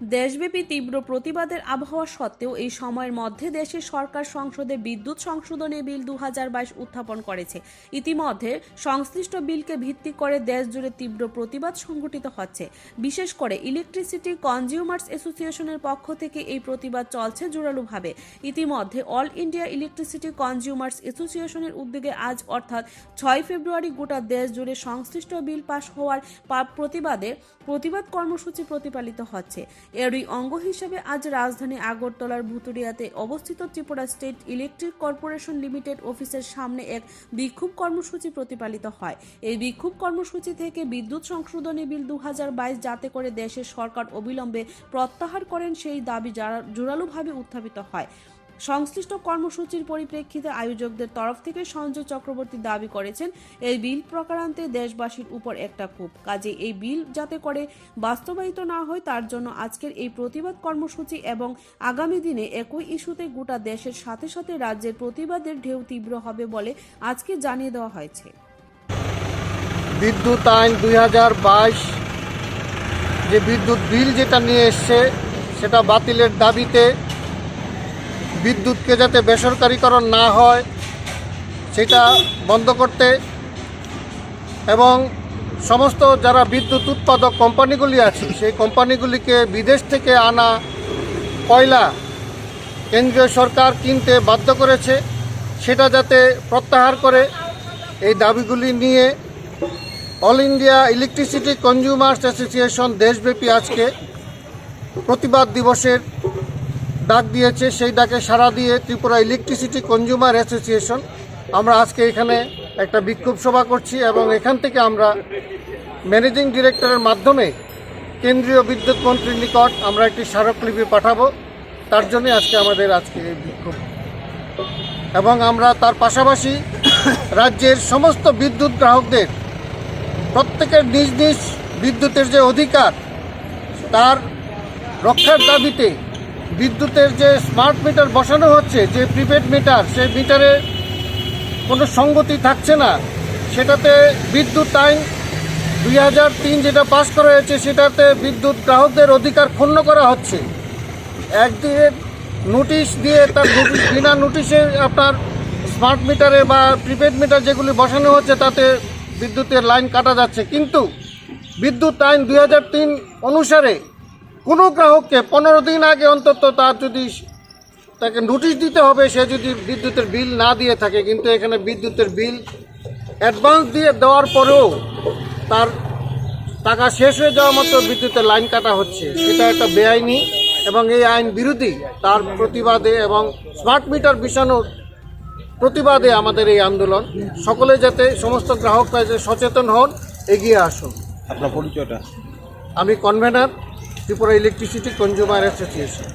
দেশব্যাপী তীব্র প্রতিবাদের আবহাওয়া সত্ত্বেও এই সময়ের মধ্যে দেশের সরকার সংসদে বিদ্যুৎ সংশোধনী বিল দু হাজার বাইশ উত্থাপন করেছে। ইতিমধ্যে সংশ্লিষ্ট বিলকে ভিত্তি করে দেশ জুড়ে তীব্র প্রতিবাদ সংঘটিত হচ্ছে। বিশেষ করে ইলেকট্রিসিটি কনজিউমার্স অ্যাসোসিয়েশনের পক্ষ থেকে এই প্রতিবাদ চলছে জোরালোভাবে। ইতিমধ্যে অল ইন্ডিয়া ইলেকট্রিসিটি কনজিউমার্স অ্যাসোসিয়েশনের উদ্যোগে আজ অর্থাৎ ছয় ফেব্রুয়ারি গোটা দেশ জুড়ে সংশ্লিষ্ট বিল পাশ হওয়ার প্রতিবাদে প্রতিবাদ কর্মসূচি প্রতিপালিত হচ্ছে। এরই অঙ্গ হিসেবে আজ রাজধানী আগরতলার ভুতুরিয়াতে অবস্থিত Tripura State Electric Corporation Limited অফিসের সামনে এক বিক্ষোভ কর্মসূচি প্রতিপালিত হয়। এই বিক্ষোভ কর্মসূচি থেকে বিদ্যুৎ সংশোধনী বিল দু হাজার বাইশ যাতে করে দেশের সরকার অবিলম্বে প্রত্যাহার করেন সেই দাবি জোরালোভাবে উত্থাপিত হয়। সংশ্লিষ্ট কর্মসূচির পরিপ্রেক্ষিতে আয়োজকদের তরফ থেকে সঞ্জয় চক্রবর্তী দাবি করেছেন, এই বিল প্রকারান্তে দেশবাসীর উপর একটা ক্ষোভ। কাজে এই বিল যাতে করে বাস্তবায়িত না হয়, তার জন্য আজকের এই প্রতিবাদ কর্মসূচি এবং আগামী দিনে একই ইস্যুতে গোটা দেশের সাথে সাথে রাজ্যের প্রতিবাদের ঢেউ তীব্র হবে বলে আজকে জানিয়ে দেওয়া হয়েছে। বিদ্যুৎ আইন দুই হাজার বাইশ, যে বিদ্যুৎ বিল যেটা নিয়ে এসছে, সেটা বাতিলের দাবিতে বিদ্যুৎকে যাতে বেসরকারীকরণ না হয়, সেটা বন্ধ করতে এবং সমস্ত যারা বিদ্যুৎ উৎপাদক কোম্পানিগুলি আছে, সেই কোম্পানিগুলিকে বিদেশ থেকে আনা কয়লা কেন্দ্রীয় সরকার কিনতে বাধ্য করেছে, সেটা যাতে প্রত্যাহার করে, এই দাবিগুলি নিয়ে All India Electricity Consumers Association দেশব্যাপী আজকে প্রতিবাদ দিবসের ডাক দিয়েছে, সেই ডাকে সাড়া দিয়ে ত্রিপুরা ইলেকট্রিসিটি কনজিউমার অ্যাসোসিয়েশন আমরা আজকে এখানে একটা বিক্ষোভ সভা করছি এবং এখান থেকে আমরা ম্যানেজিং ডিরেক্টরের মাধ্যমে কেন্দ্রীয় বিদ্যুৎ মন্ত্রীর নিকট আমরা একটি স্মারকলিপি পাঠাবো। তার জন্যই আজকে আমাদের আজকে এই বিক্ষোভ। এবং আমরা তার পাশাপাশি রাজ্যের সমস্ত বিদ্যুৎ গ্রাহকদের প্রত্যেকের নিজ নিজ বিদ্যুতের যে অধিকার, তার রক্ষার দাবিতে বিদ্যুতের যে স্মার্ট মিটার বসানো হচ্ছে, যে প্রিপেড মিটার সেই মিটারে কোনো সঙ্গতি থাকছে না। সেটাতে বিদ্যুৎ আইন দুই হাজার তিন যেটা পাশ করা হয়েছে, সেটাতে বিদ্যুৎ গ্রাহকদের অধিকার ক্ষুণ্ণ করা হচ্ছে। একদিকে নোটিশ দিয়ে তার বিনা নোটিশে আপনার স্মার্ট মিটারে বা প্রিপেড মিটার যেগুলি বসানো হচ্ছে, তাতে বিদ্যুতের লাইন কাটা যাচ্ছে। কিন্তু বিদ্যুৎ আইন দুই হাজার তিন অনুসারে কোনো গ্রাহককে পনেরো দিন আগে অন্তত তার যদি তাকে নোটিশ দিতে হবে সে যদি বিদ্যুতের বিল না দিয়ে থাকে কিন্তু এখানে বিদ্যুতের বিল অ্যাডভান্স দিয়ে দেওয়ার পরেও তার টাকা শেষ হয়ে যাওয়া মাত্র বিদ্যুতের লাইন কাটা হচ্ছে। সেটা একটা বেআইনি এবং এই আইন বিরোধী তার প্রতিবাদে এবং স্মার্ট মিটার বিছানোর প্রতিবাদে আমাদের এই আন্দোলন। সকলে যাতে সমস্ত গ্রাহকরা যে সচেতন হন এগিয়ে আসুন। আপনার পরিচয়টা? আমি convener Tripura Electricity Consumer Association